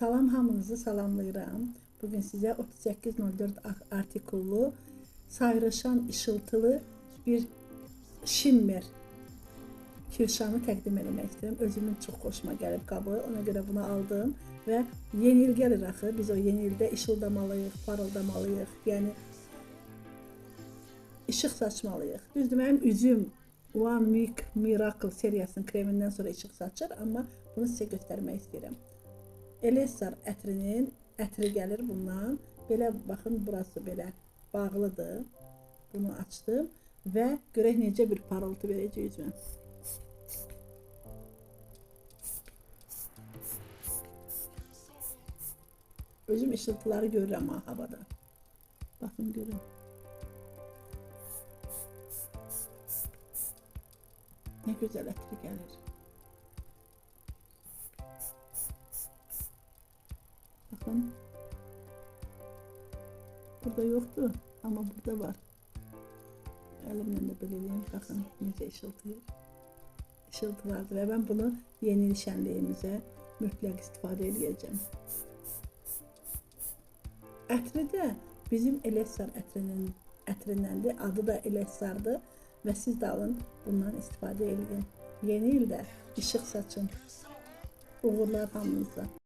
Salam hamınızı salamlayıram. Bugün sizə 3804 a- artikullu sayrışan ışıltılı bir shimmer kirşanı təqdim etmək istəyirəm. Özümün çox xoşuma gəlib qabı. Ona görə bunu aldım və yeni il gəlir axı. Biz o yeni ildə işıldamalıyıq, parıldamalıyıq. Yəni işıq saçmalıyıq. Düzdür, mənim üzüm One Week Miracle seriyasının kremindən sonra işıq saçır, amma bunu sizə göstərmək istəyirəm. Elessar ətrinin ətri gəlir bundan. Belə baxın, burası belə bağlıdır. Bunu açdım və görək necə bir parıltı verəcək üzümə. Özüm ışıltıları görürəm ha havada. Baxın görün. Ne güzel ətri gəlir. Bakın. Burada yoktu ama burada var. Elimle de belirleyeyim. Bakın necə ışıltı. Işıltılardır ve ben bunu yeni il şənliyimizə mütləq istifadə edəcəm. Ətri də bizim Elessar ətrinin ətrindəndir. Adı da Elessardır və siz də alın bundan istifadə edin. Yeni ildə işıq saçın. Uğurlar hamınıza.